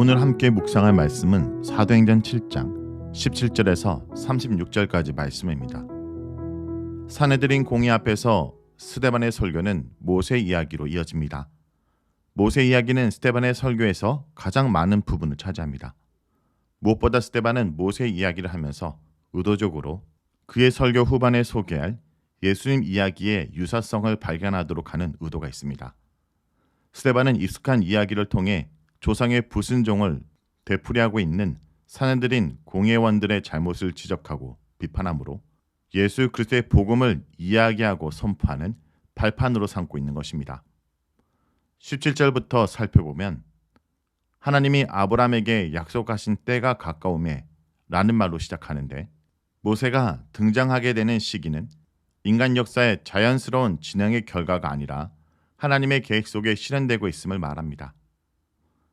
오늘 함께 묵상할 말씀은 사도행전 7장 17절에서 36절까지 말씀입니다. 사내들인 공의 앞에서 스데반의 설교는 모세 이야기로 이어집니다. 모세 이야기는 스데반의 설교에서 가장 많은 부분을 차지합니다. 무엇보다 스데반은 모세 이야기를 하면서 의도적으로 그의 설교 후반에 소개할 예수님 이야기의 유사성을 발견하도록 하는 의도가 있습니다. 스데반은 익숙한 이야기를 통해 조상의 불순종을 되풀이하고 있는 사내들인 공예원들의 잘못을 지적하고 비판하므로 예수 그리스도의 복음을 이야기하고 선포하는 발판으로 삼고 있는 것입니다. 17절부터 살펴보면 하나님이 아브라함에게 약속하신 때가 가까움에 라는 말로 시작하는데 모세가 등장하게 되는 시기는 인간 역사의 자연스러운 진행의 결과가 아니라 하나님의 계획 속에 실현되고 있음을 말합니다.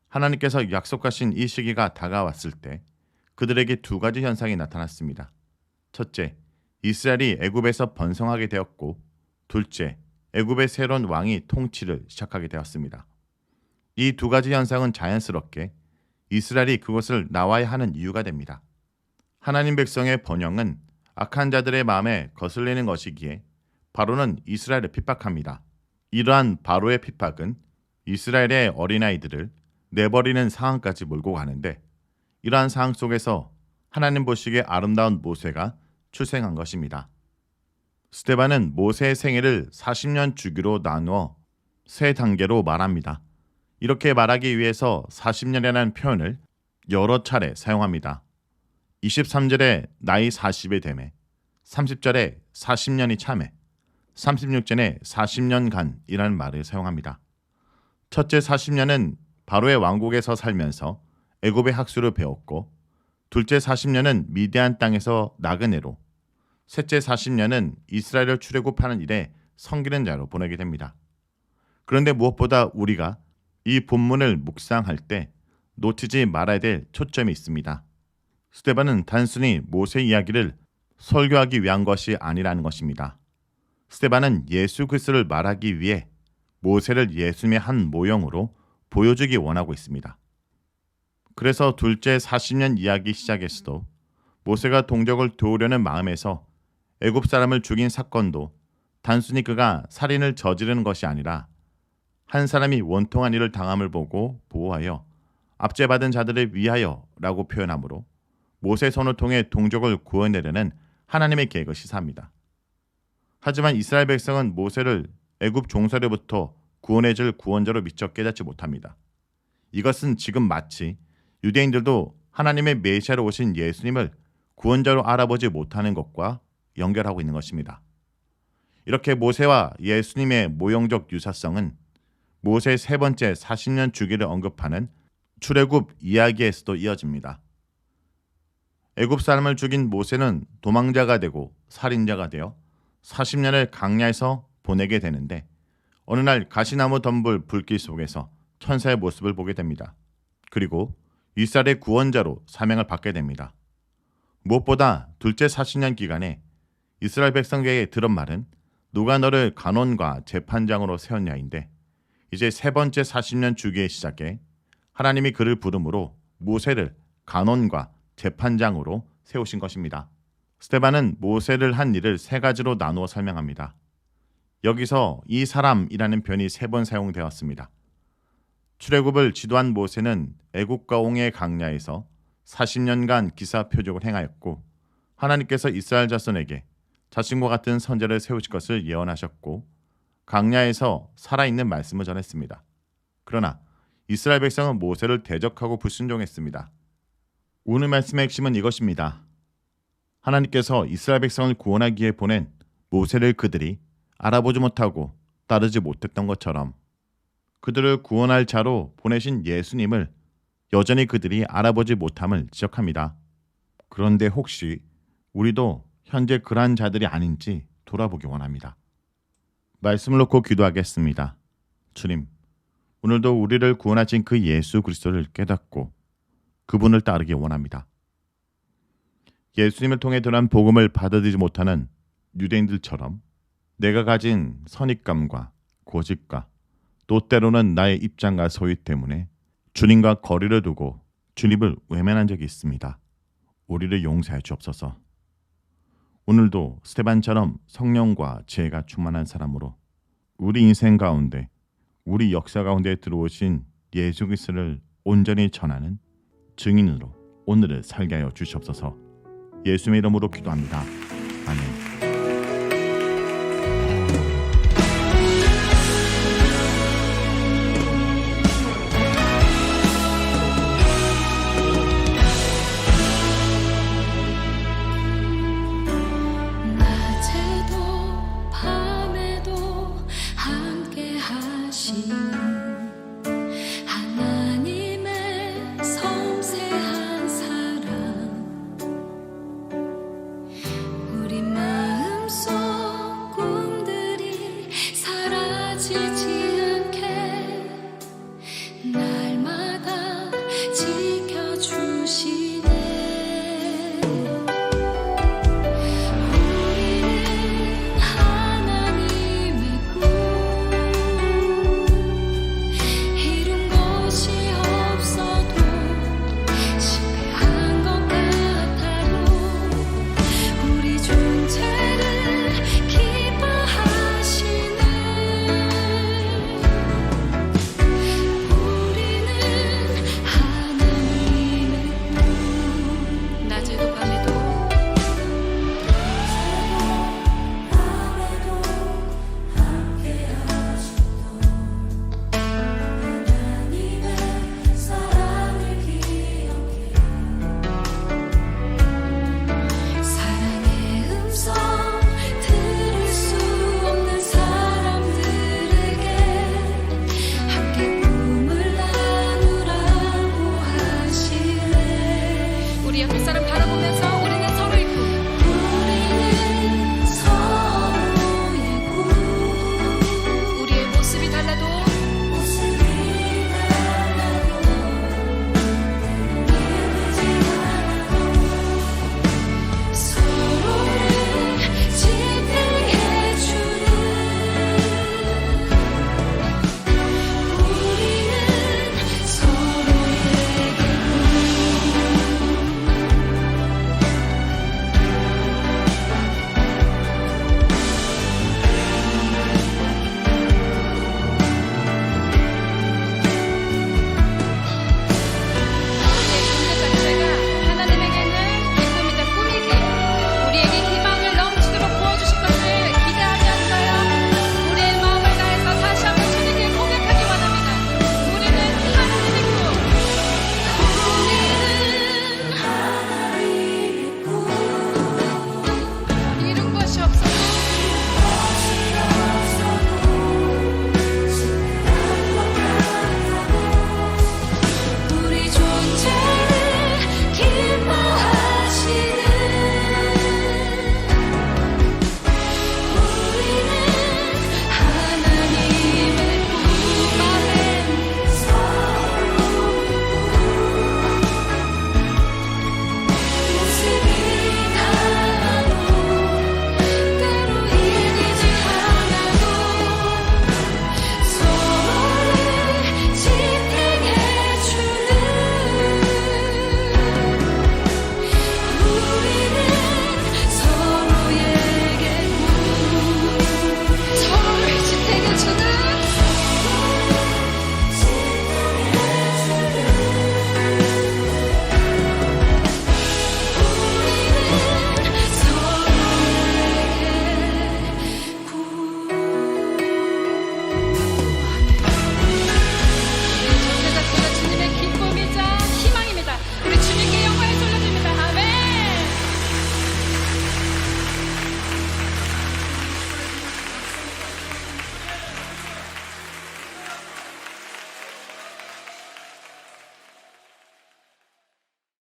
하나님께서 약속하신 이 시기가 다가왔을 때 그들에게 두 가지 현상이 나타났습니다. 첫째, 이스라엘이 애굽에서 번성하게 되었고 둘째, 애굽의 새로운 왕이 통치를 시작하게 되었습니다. 이 두 가지 현상은 자연스럽게 이스라엘이 그것을 나와야 하는 이유가 됩니다. 하나님 백성의 번영은 악한 자들의 마음에 거슬리는 것이기에 바로는 이스라엘을 핍박합니다. 이러한 바로의 핍박은 이스라엘의 어린아이들을 내버리는 상황까지 몰고 가는데 이러한 상황 속에서 하나님 보시기에 아름다운 모세가 출생한 것입니다. 스테반은 모세의 생애를 40년 주기로 나누어 세 단계로 말합니다. 이렇게 말하기 위해서 40년이라는 표현을 여러 차례 사용합니다. 23절에 나이 40의 됨에 30절에 40년이 참에 36절에 40년간이라는 말을 사용합니다. 첫째 40년은 바로의 왕국에서 살면서 애굽의 학수를 배웠고 둘째 40년은 미디안 땅에서 나그네로 셋째 40년은 이스라엘을 출애굽하는 일에 성기는 자로 보내게 됩니다. 그런데 무엇보다 우리가 이 본문을 묵상할 때 놓치지 말아야 될 초점이 있습니다. 스테반은 단순히 모세 이야기를 설교하기 위한 것이 아니라는 것입니다. 스테반은 예수 그리스도를 말하기 위해 모세를 예수님의 한 모형으로 보여주기 원하고 있습니다. 그래서 둘째 40년 이야기 시작에서도 모세가 동족을 도우려는 마음에서 애굽 사람을 죽인 사건도 단순히 그가 살인을 저지르는 것이 아니라 한 사람이 원통한 일을 당함을 보고 보호하여 압제받은 자들을 위하여라고 표현하므로 모세 선을 통해 동족을 구원내려는 하나님의 계획을 시사합니다. 하지만 이스라엘 백성은 모세를 애굽 종살이부터 구원해줄 구원자로 미처 깨닫지 못합니다. 이것은 지금 마치 유대인들도 하나님의 메시아로 오신 예수님을 구원자로 알아보지 못하는 것과 연결하고 있는 것입니다. 이렇게 모세와 예수님의 모형적 유사성은 모세의 세 번째 40년 주기를 언급하는 출애굽 이야기에서도 이어집니다. 애굽 사람을 죽인 모세는 도망자가 되고 살인자가 되어 40년을 강야에서 보내게 되는데 어느 날 가시나무 덤불 불길 속에서 천사의 모습을 보게 됩니다. 그리고 이스라엘의 구원자로 사명을 받게 됩니다. 무엇보다 둘째 40년 기간에 이스라엘 백성에게 들은 말은 누가 너를 간원과 재판장으로 세웠냐인데 이제 세 번째 40년 주기의 시작에 하나님이 그를 부름으로 모세를 간원과 재판장으로 세우신 것입니다. 스테반은 모세를 한 일을 세 가지로 나누어 설명합니다. 여기서 이 사람이라는 표현이 세 번 사용되었습니다. 출애굽을 지도한 모세는 애국과 옹의 강야에서 40년간 기사 표적을 행하였고 하나님께서 이스라엘 자손에게 자신과 같은 선제를 세우실 것을 예언하셨고 강야에서 살아있는 말씀을 전했습니다. 그러나 이스라엘 백성은 모세를 대적하고 불순종했습니다. 오늘 말씀의 핵심은 이것입니다. 하나님께서 이스라엘 백성을 구원하기 위해 보낸 모세를 그들이 알아보지 못하고 따르지 못했던 것처럼 그들을 구원할 자로 보내신 예수님을 여전히 그들이 알아보지 못함을 지적합니다. 그런데 혹시 우리도 현재 그러한 자들이 아닌지 돌아보기 원합니다. 말씀을 놓고 기도하겠습니다. 주님, 오늘도 우리를 구원하신 그 예수 그리스도를 깨닫고 그분을 따르기 원합니다. 예수님을 통해 드러난 복음을 받아들이지 못하는 유대인들처럼 내가 가진 선입감과 고집과 또 때로는 나의 입장과 소유 때문에 주님과 거리를 두고 주님을 외면한 적이 있습니다. 우리를 용서해 주옵소서. 오늘도 스테반처럼 성령과 지혜가 충만한 사람으로 우리 인생 가운데 우리 역사 가운데 들어오신 예수 그리스도를 온전히 전하는 증인으로 오늘을 살게 하여 주시옵소서. 예수의 이름으로 기도합니다. 아멘. сети.